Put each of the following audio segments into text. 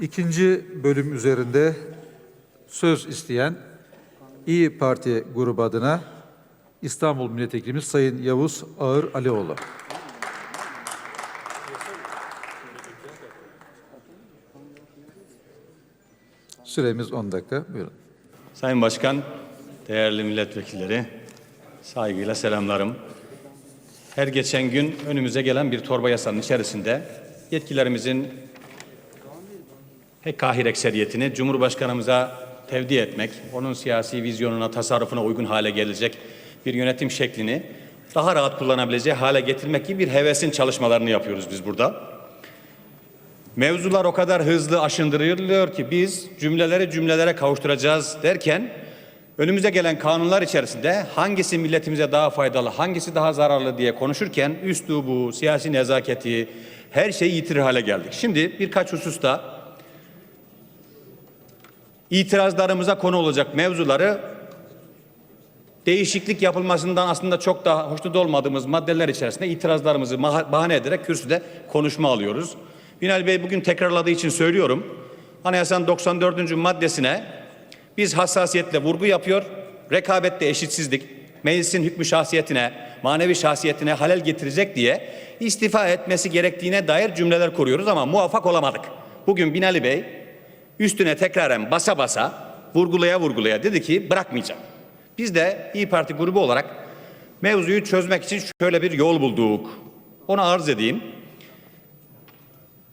İkinci bölüm üzerinde söz isteyen İyi Parti grubu adına İstanbul Milletvekilimiz Sayın Yavuz Ağır Alioğlu. Süremiz 10 dakika. Buyurun. Sayın Başkan, değerli milletvekilleri, saygıyla selamlarım. Her geçen gün önümüze gelen bir torba yasanın içerisinde yetkilerimizin kahir ekseriyetini Cumhurbaşkanımıza tevdi etmek, onun siyasi vizyonuna, tasarrufuna uygun hale gelecek bir yönetim şeklini daha rahat kullanabileceği hale getirmek gibi bir hevesin çalışmalarını yapıyoruz biz burada. Mevzular o kadar hızlı aşındırılıyor ki biz cümleleri cümlelere kavuşturacağız derken önümüze gelen kanunlar içerisinde hangisi milletimize daha faydalı, hangisi daha zararlı diye konuşurken üslubu, siyasi nezaketi her şeyi yitirir hale geldik. Şimdi birkaç hususta itirazlarımıza konu olacak mevzuları değişiklik yapılmasından aslında çok daha hoşnut olmadığımız maddeler içerisinde itirazlarımızı bahane ederek kürsüde konuşma alıyoruz. Binali Bey bugün tekrarladığı için söylüyorum. Anayasanın 94. maddesine biz hassasiyetle vurgu yapıyor. Rekabette eşitsizlik, meclisin hükmü şahsiyetine, manevi şahsiyetine halel getirecek diye istifa etmesi gerektiğine dair cümleler kuruyoruz ama muvaffak olamadık. Bugün Binali Bey üstüne tekraren basa basa, vurgulaya vurgulaya dedi ki bırakmayacağım. Biz de İyi Parti grubu olarak mevzuyu çözmek için şöyle bir yol bulduk. Onu arz edeyim.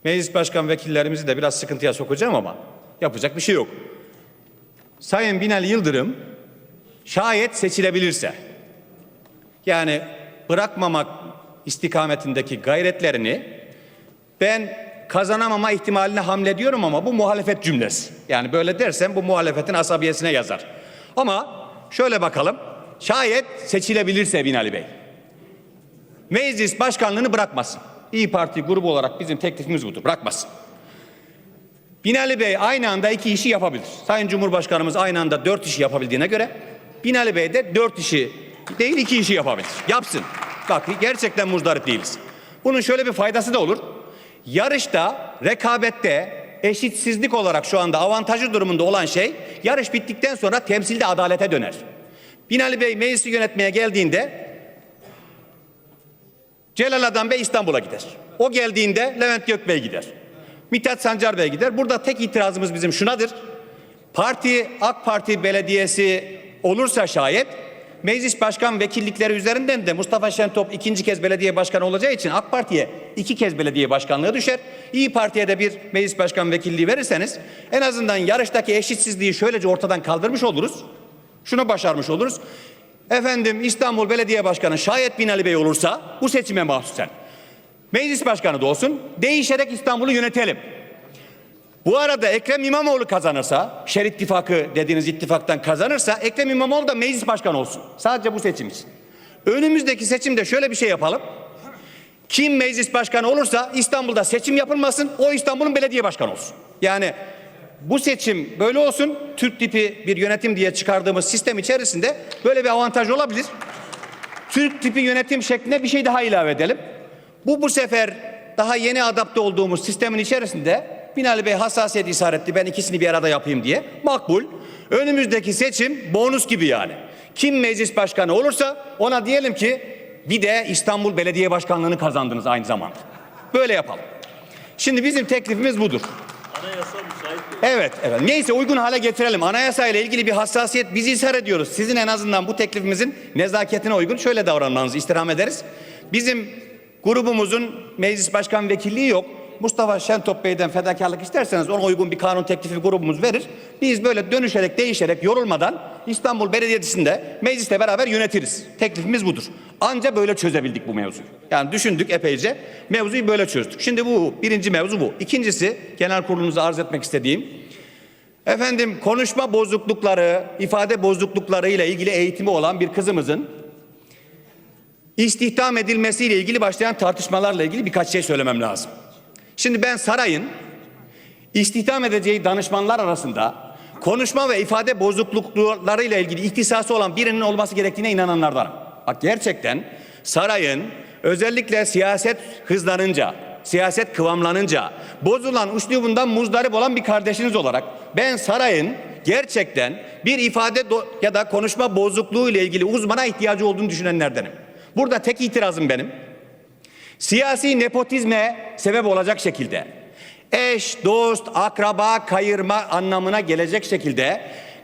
Meclis başkan vekillerimizi de biraz sıkıntıya sokacağım ama yapacak bir şey yok. Sayın Binali Yıldırım şayet seçilebilirse yani bırakmamak istikametindeki gayretlerini ben kazanamama ihtimaline hamle diyorum ama bu muhalefet cümlesi. Yani böyle dersem bu muhalefetin asabiyesine yazar. Ama şöyle bakalım. Şayet seçilebilirse Binali Bey. Meclis başkanlığını bırakmasın. İyi Parti grubu olarak bizim teklifimiz budur. Bırakmasın. Binali Bey aynı anda iki işi yapabilir. Sayın Cumhurbaşkanımız aynı anda dört işi yapabildiğine göre Binali Bey de dört işi değil iki işi yapabilir. Yapsın. Bak gerçekten muzdarip değiliz. Bunun şöyle bir faydası da olur. Yarışta, rekabette eşitsizlik olarak şu anda avantajlı durumunda olan şey yarış bittikten sonra temsilde adalete döner. Binali Bey meclisi yönetmeye geldiğinde Celal Adem Bey İstanbul'a gider. O geldiğinde Levent Gökbey gider. Mithat Sancar Bey gider. Burada tek itirazımız bizim şunadır. Parti AK Parti belediyesi olursa şayet meclis başkan vekillikleri üzerinden de Mustafa Şentop ikinci kez belediye başkanı olacağı için AK Parti'ye iki kez belediye başkanlığı düşer. İyi Parti'ye de bir meclis başkan vekilliği verirseniz en azından yarıştaki eşitsizliği şöylece ortadan kaldırmış oluruz. Şunu başarmış oluruz. Efendim İstanbul Belediye Başkanı şayet Binali Bey olursa bu seçime mahsusen. Meclis başkanı da olsun. Değişerek İstanbul'u yönetelim. Bu arada Ekrem İmamoğlu kazanırsa, Şer İttifakı dediğiniz ittifaktan kazanırsa Ekrem İmamoğlu da meclis başkanı olsun. Sadece bu seçim için. Önümüzdeki seçimde şöyle bir şey yapalım. Kim meclis başkanı olursa İstanbul'da seçim yapılmasın, o İstanbul'un belediye başkanı olsun. Yani bu seçim böyle olsun, Türk tipi bir yönetim diye çıkardığımız sistem içerisinde böyle bir avantaj olabilir. Türk tipi yönetim şekline bir şey daha ilave edelim. Bu bu sefer daha yeni adapte olduğumuz sistemin içerisinde Binali Bey hassasiyet işaretli ben ikisini bir arada yapayım diye makbul. Önümüzdeki seçim bonus gibi yani. Kim meclis başkanı olursa ona diyelim ki bir de İstanbul Belediye Başkanlığı'nı kazandınız aynı zamanda. Böyle yapalım. Şimdi bizim teklifimiz budur. Evet, evet. Neyse uygun hale getirelim. Anayasa ile ilgili bir hassasiyet biz ishar ediyoruz. Sizin en azından bu teklifimizin nezaketine uygun şöyle davranmanızı istirham ederiz. Bizim grubumuzun meclis başkan vekilliği yok. Mustafa Şentop Bey'den fedakarlık isterseniz ona uygun bir kanun teklifi grubumuz verir. Biz böyle dönüşerek, değişerek, yorulmadan İstanbul Belediyesi'nde meclisle beraber yönetiriz. Teklifimiz budur. Anca böyle çözebildik bu mevzuyu. Yani düşündük epeyce, mevzuyu böyle çözdük. Şimdi bu, birinci mevzu bu. İkincisi, genel kurulunuza arz etmek istediğim, efendim konuşma bozuklukları, ifade bozuklukları ile ilgili eğitimi olan bir kızımızın istihdam edilmesiyle ilgili başlayan tartışmalarla ilgili birkaç şey söylemem lazım. Şimdi ben sarayın istihdam edeceği danışmanlar arasında konuşma ve ifade bozukluklarıyla ilgili ihtisası olan birinin olması gerektiğine inananlardanım. Bak gerçekten sarayın özellikle siyaset hızlanınca siyaset kıvamlanınca, bozulan uslubundan muzdarip olan bir kardeşiniz olarak ben sarayın gerçekten bir ifade ya da konuşma bozukluğu ile ilgili uzmana ihtiyacı olduğunu düşünenlerdenim. Burada tek itirazım benim. Siyasi nepotizme sebep olacak şekilde eş, dost, akraba kayırma anlamına gelecek şekilde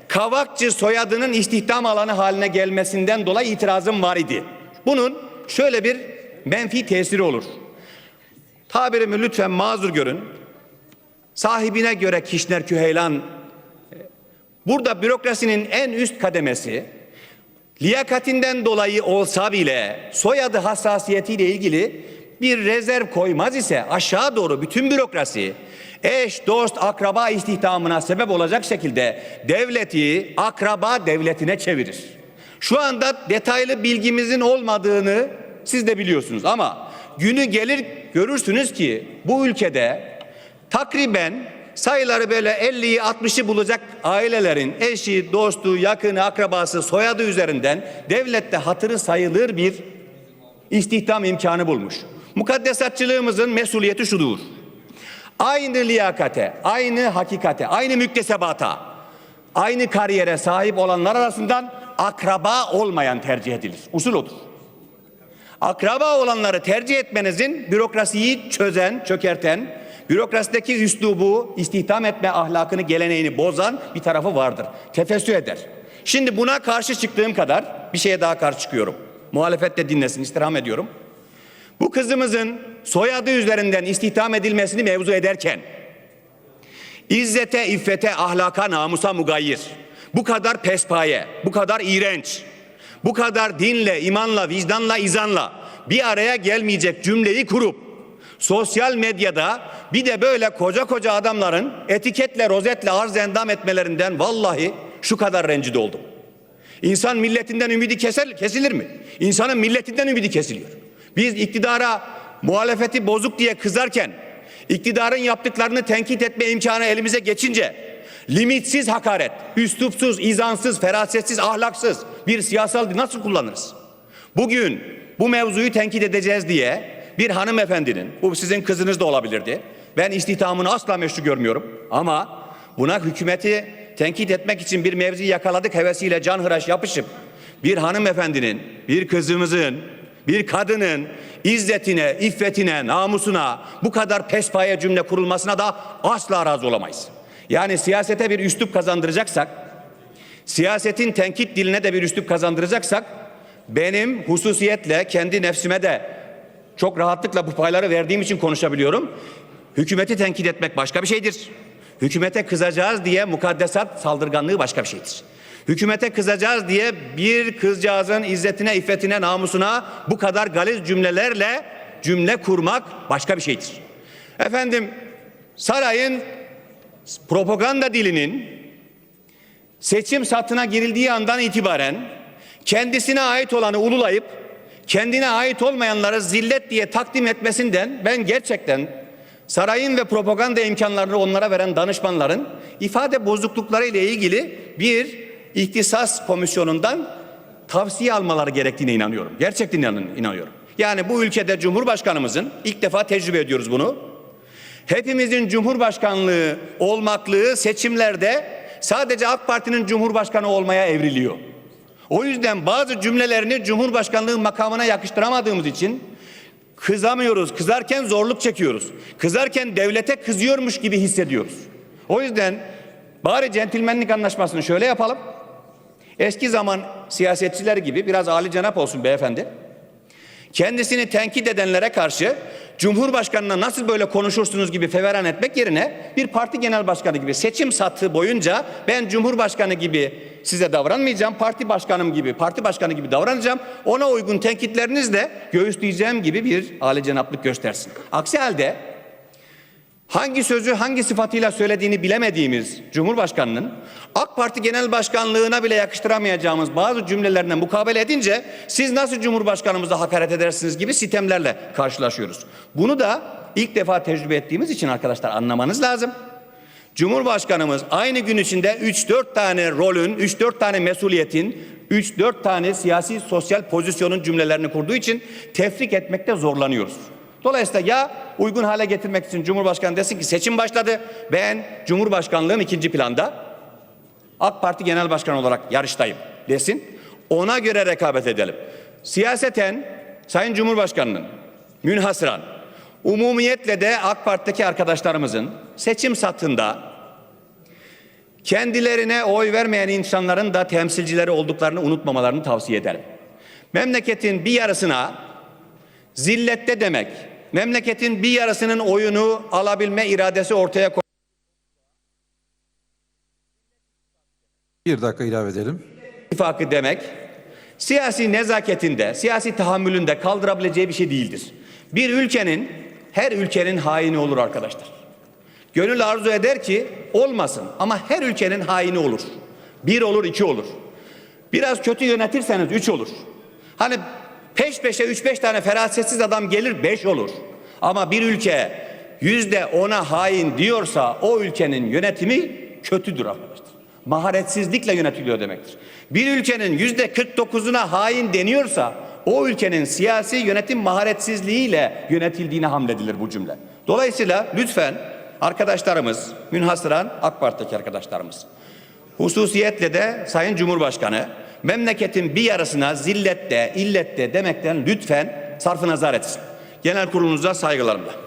Kavakçı soyadının istihdam alanı haline gelmesinden dolayı itirazım var idi. Bunun şöyle bir menfi tesiri olur. Tabirimi lütfen mazur görün. Sahibine göre Kişner Küheylan burada bürokrasinin en üst kademesi liyakatinden dolayı olsa bile soyadı hassasiyetiyle ilgili bir rezerv koymaz ise aşağı doğru bütün bürokrasi eş, dost, akraba istihdamına sebep olacak şekilde devleti akraba devletine çevirir. Şu anda detaylı bilgimizin olmadığını siz de biliyorsunuz ama günü gelir görürsünüz ki bu ülkede takriben sayıları böyle 50'yi 60'ı bulacak ailelerin eşi, dostu, yakını, akrabası, soyadı üzerinden devlette hatırı sayılır bir istihdam imkanı bulmuş. Mukaddesatçılığımızın mesuliyeti şudur. Aynı liyakate, aynı hakikate, aynı müktesebata, aynı kariyere sahip olanlar arasından akraba olmayan tercih edilir. Usul odur. Akraba olanları tercih etmenizin bürokrasiyi çözen, çökerten, bürokrasideki üslubu, istihdam etme ahlakını, geleneğini bozan bir tarafı vardır. Tefessü eder. Şimdi buna karşı çıktığım kadar bir şeye daha karşı çıkıyorum. Muhalefet de dinlesin, istirham ediyorum. Bu kızımızın soyadı üzerinden istihdam edilmesini mevzu ederken İzzete, iffete, ahlaka, namusa mugayir. Bu kadar pespaye, bu kadar iğrenç, bu kadar dinle, imanla, vicdanla, izanla bir araya gelmeyecek cümleyi kurup sosyal medyada bir de böyle koca koca adamların etiketle, rozetle arz endam etmelerinden vallahi şu kadar rencide oldum. İnsan milletinden ümidi keser, kesilir mi? İnsanın milletinden ümidi kesiliyor. Biz iktidara muhalefeti bozuk diye kızarken iktidarın yaptıklarını tenkit etme imkanı elimize geçince limitsiz hakaret, üslupsuz, izansız, ferasetsiz, ahlaksız bir siyasal nasıl kullanırız? Bugün bu mevzuyu tenkit edeceğiz diye bir hanımefendinin, bu sizin kızınız da olabilirdi. Ben istihdamını asla meşru görmüyorum ama buna hükümeti tenkit etmek için bir mevzi yakaladık hevesiyle canhıraş yapışıp bir hanımefendinin, bir kızımızın, bir kadının izzetine, iffetine, namusuna bu kadar pespaye cümle kurulmasına da asla razı olamayız. Yani siyasete bir üslup kazandıracaksak, siyasetin tenkit diline de bir üslup kazandıracaksak, benim hususiyetle kendi nefsime de çok rahatlıkla bu payları verdiğim için konuşabiliyorum. Hükümeti tenkit etmek başka bir şeydir. Hükümete kızacağız diye mukaddesat saldırganlığı başka bir şeydir. Hükümete kızacağız diye bir kızcağızın izzetine, iffetine, namusuna bu kadar galiz cümlelerle cümle kurmak başka bir şeydir. Efendim sarayın propaganda dilinin seçim satına girildiği andan itibaren kendisine ait olanı ululayıp kendine ait olmayanları zillet diye takdim etmesinden ben gerçekten sarayın ve propaganda imkanlarını onlara veren danışmanların ifade bozuklukları ile ilgili bir ihtisas komisyonundan tavsiye almaları gerektiğine inanıyorum. Gerçekten inan- inanıyorum. Yani bu ülkede Cumhurbaşkanımızın ilk defa tecrübe ediyoruz bunu. Hepimizin Cumhurbaşkanlığı olmaklığı seçimlerde sadece AK Parti'nin Cumhurbaşkanı olmaya evriliyor. O yüzden bazı cümlelerini Cumhurbaşkanlığı makamına yakıştıramadığımız için kızamıyoruz. Kızarken zorluk çekiyoruz. Kızarken devlete kızıyormuş gibi hissediyoruz. O yüzden bari centilmenlik anlaşmasını şöyle yapalım. Eski zaman siyasetçiler gibi biraz âli cenap olsun beyefendi. Kendisini tenkit edenlere karşı Cumhurbaşkanına nasıl böyle konuşursunuz gibi feveran etmek yerine bir parti genel başkanı gibi seçim satı boyunca ben Cumhurbaşkanı gibi size davranmayacağım. Parti başkanım gibi, parti başkanı gibi davranacağım. Ona uygun tenkitlerinizle göğüsleyeceğim gibi bir âli cenaplık göstersin. Aksi halde hangi sözü hangi sıfatıyla söylediğini bilemediğimiz Cumhurbaşkanının AK Parti Genel Başkanlığına bile yakıştıramayacağımız bazı cümlelerine mukabele edince siz nasıl Cumhurbaşkanımıza hakaret edersiniz gibi sitemlerle karşılaşıyoruz. Bunu da ilk defa tecrübe ettiğimiz için arkadaşlar anlamanız lazım. Cumhurbaşkanımız aynı gün içinde 3-4 tane rolün, 3-4 tane mesuliyetin, 3-4 tane siyasi sosyal pozisyonun cümlelerini kurduğu için tefrik etmekte zorlanıyoruz. Dolayısıyla ya uygun hale getirmek için Cumhurbaşkanı desin ki seçim başladı. Ben Cumhurbaşkanlığım ikinci planda. AK Parti Genel Başkanı olarak yarıştayım desin. Ona göre rekabet edelim. Siyaseten Sayın Cumhurbaşkanı'nın münhasıran umumiyetle de AK Parti'deki arkadaşlarımızın seçim satında kendilerine oy vermeyen insanların da temsilcileri olduklarını unutmamalarını tavsiye ederim. Memleketin bir yarısına zillette demek, memleketin bir yarısının oyunu alabilme iradesi ortaya koy Bir dakika ilave edelim. ittifakı demek siyasi nezaketinde, siyasi tahammülünde kaldırabileceği bir şey değildir. Bir ülkenin her ülkenin haini olur arkadaşlar. Gönül arzu eder ki olmasın ama her ülkenin haini olur. Bir olur, iki olur. Biraz kötü yönetirseniz üç olur. Hani peş peşe üç beş tane ferasetsiz adam gelir beş olur. Ama bir ülke yüzde ona hain diyorsa o ülkenin yönetimi kötüdür arkadaşlar. Maharetsizlikle yönetiliyor demektir. Bir ülkenin yüzde 49'una hain deniyorsa o ülkenin siyasi yönetim maharetsizliğiyle yönetildiğine hamledilir bu cümle. Dolayısıyla lütfen arkadaşlarımız, münhasıran AK Parti'deki arkadaşlarımız, hususiyetle de Sayın Cumhurbaşkanı memleketin bir yarısına zillette, illette demekten lütfen sarfı nazar etsin. Genel kurulunuza saygılarımla.